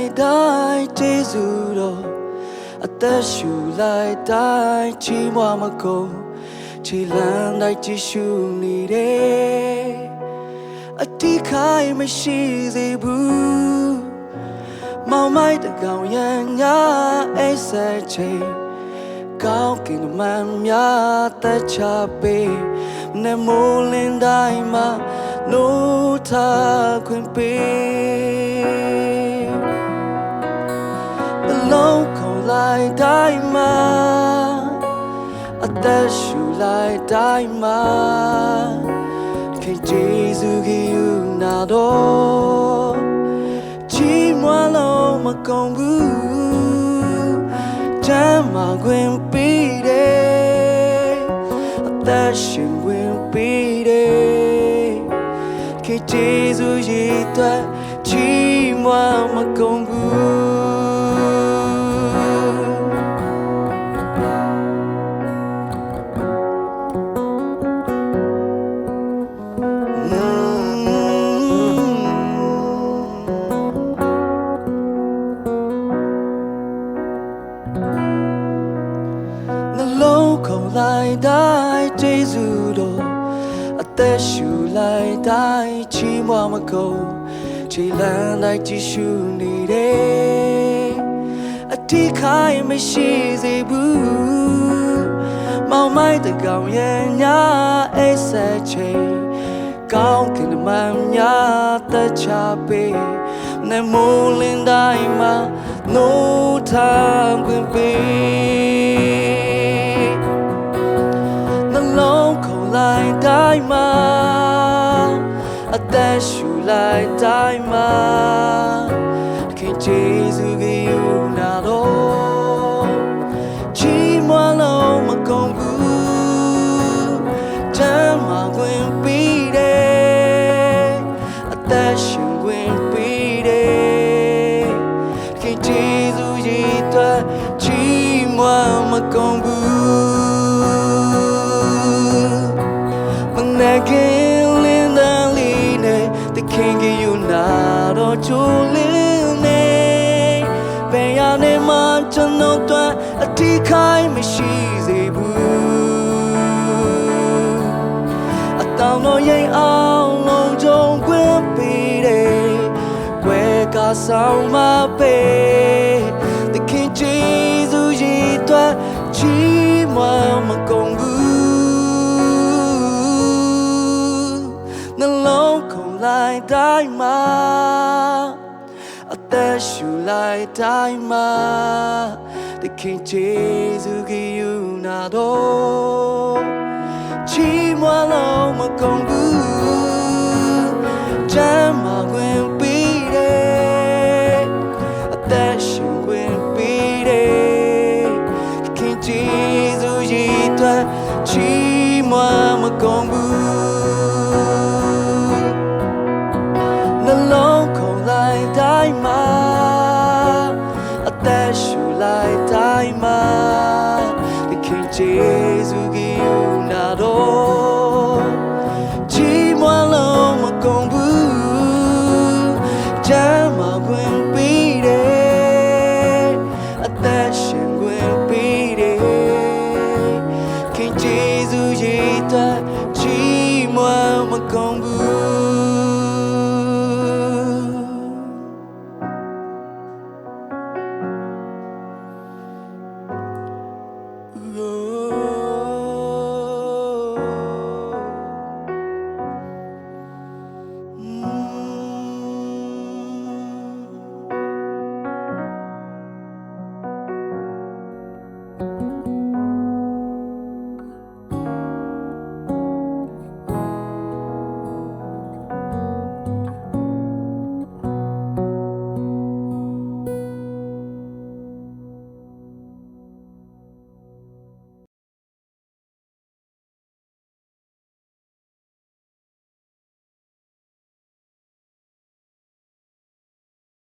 နှလုံးခုန်လိုက်တိုင်းကျေးဇူးတော်အသက်ရှူလိုက်တိုင်းချီးမွားမကုန်ခြေလမ်းတိုင်းကြည့်ရှုနေတယ်အတိခိုင်မရှိစေဘူးမောင်မိုက်တကောင်ရန်ညာအိဆက်ချိန်ကောင်းကင်မန်များသက်ချပေးနေမိုးလင်းတိုင်းမှာနိုးထားခွင့်ပေး သက်ရှူလိုက်တိုင်းမှာခင်ဂျေဇုကြီးယူနာတော့ချီးမွမ်းလို့မကုန်ဘူးချမ်းမခွင့်ပေးတယ်အသက်ရှင်ခွင့်ပေးတယ်ခင်ဂျေဇုကြီးအတွက်ချီးမွမ်းမကုန်ဘူး လုံးခုန်လိုက်တိုင်းကျေးဇူးတော်အသက်ရှူလိုက်တိုင်းချီးမွားမကုန်ခြေလမ်းတိုင်းကြည့်ရှုနေတယ်အတိခိုင်မရှိစေဘူးမောင်မိုက်တကောင်ရဲ့ညာအိဆက်ချိန်ကောင်းကင်မန်များသက်ချပေးနေမိုးလင်းတိုင်းမှာနိုးထမ်းခွင့်ပေး လုံးခုန်လိုက်တိုင်းမှာအသက်ရှူလိုက်တိုင်းမှာခင်ဂျေဇုကြီးယူနာတော့ချီးမွမ်းလို့မကုန်ဘူးချမ်းမခွင့်ပေးတယ်အသက်ရှင်ခွင့်ပေးတယ်ခင်ဂျေဇုကြီးအတွက်ချီးမွမ်းမကုန်ဘူး တော့ချိုးလင်းနေဘယ်ရနေမှကျွန်တော်တို့အတိခိုင်မရှိစေဘူးအတောင်တော့ရင်အောင်လုံးကြုံခွင့်ပေးတယ်ကွယ်ကဆောင်မပေးတခင်ဂျေဇုကြီးတို့ချီးမွမ်းမကုန်ဘူးနှလုံးခုန်လိုက်တိုင်းမှာအသက်ရှူ လိုက်တိုင်းမှာတခင်ဂျေဇုကြီးယူနာတော့ချီးမွမ်းလို့မကုန်ဘူးချမ်းမခွင့်ပေးတယ်အသက်ရှင်ခွင့်ပေးတယ်တခင်ဂျေဇုကြီးအတွက်ချီးမွမ်းမကုန်ဘူး Jesu ki una do Ji mwa lo ma kong bu Ja ma gwen pi de A that shin gwen pi de King Jesu ye ta Ji mwa ma kong bu